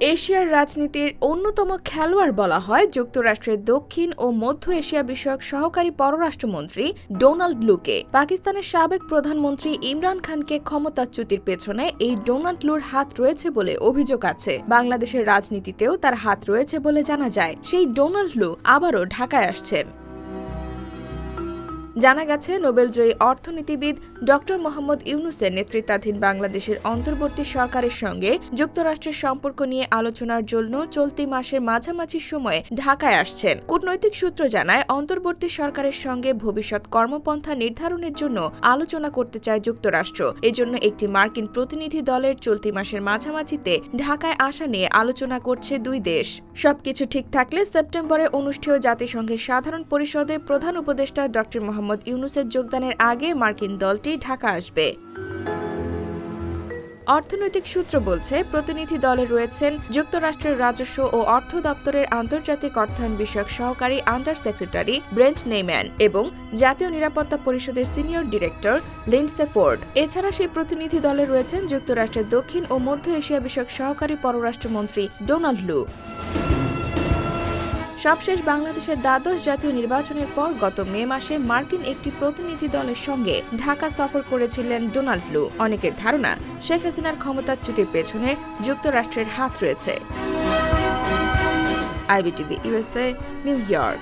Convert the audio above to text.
এশিয়ার রাজনীতির অন্যতম খেলোয়াড় বলা হয় যুক্তরাষ্ট্রের দক্ষিণ ও মধ্য এশিয়া বিষয়ক সহকারী পররাষ্ট্রমন্ত্রী ডোনাল্ড লুকে। পাকিস্তানের সাবেক প্রধানমন্ত্রী ইমরান খানকে ক্ষমতাচ্যুতির পেছনে এই ডোনাল্ড লুর হাত রয়েছে বলে অভিযোগ আছে। বাংলাদেশের রাজনীতিতেও তার হাত রয়েছে বলে জানা যায়। সেই ডোনাল্ড লু আবারও ঢাকায় আসছেন। জানা গেছে, নোবেলজয়ী অর্থনীতিবিদ ডক্টর মোহাম্মদ ইউনুসের নেতৃত্বাধীন বাংলাদেশের অন্তর্বর্তী সরকারের সঙ্গে যুক্তরাষ্ট্রের সম্পর্ক নিয়ে আলোচনার জন্য চলতি মাসের মাঝামাঝি সময়ে ঢাকায় আসছেন। কূটনৈতিক সূত্র জানায়, অন্তর্বর্তী সরকারের সঙ্গে ভবিষ্যৎ কর্মপন্থা নির্ধারণের জন্য আলোচনা করতে চায় যুক্তরাষ্ট্র। এজন্য একটি মার্কিন প্রতিনিধি দলের চলতি মাসের মাঝামাঝিতে ঢাকায় আসা নিয়ে আলোচনা করছে দুই দেশ। সবকিছু ঠিক থাকলে সেপ্টেম্বরে অনুষ্ঠেয় জাতিসংঘের সাধারণ পরিষদে প্রধান উপদেষ্টা ডক্টর মোহাম্মদ ইউনুসের যোগদানের আগে মার্কিন দলটি ঢাকা আসবে। অর্থনৈতিক সূত্র বলছে, প্রতিনিধি দলে রয়েছেন যুক্তরাষ্ট্রের রাজস্ব ও অর্থ দপ্তরের আন্তর্জাতিক অর্থায়ন বিষয়ক সহকারী আন্ডার সেক্রেটারি ব্রেন্ট নেইম্যান এবং জাতীয় নিরাপত্তা পরিষদের সিনিয়র ডিরেক্টর লিন্ডসে ফোর্ড। এছাড়া সেই প্রতিনিধি দলে রয়েছেন যুক্তরাষ্ট্রের দক্ষিণ ও মধ্য এশিয়া বিষয়ক সহকারী পররাষ্ট্রমন্ত্রী ডোনাল্ড লু। সবশেষ বাংলাদেশের দ্বাদশ জাতীয় নির্বাচনের পর গত মে মাসে মার্কিন একটি প্রতিনিধি দলের সঙ্গে ঢাকা সফর করেছিলেন ডোনাল্ড লু অনেকের ধারণা, শেখ হাসিনার ক্ষমতাচ্যুতির পেছনে যুক্তরাষ্ট্রের হাত রয়েছে। IBTV USA New York.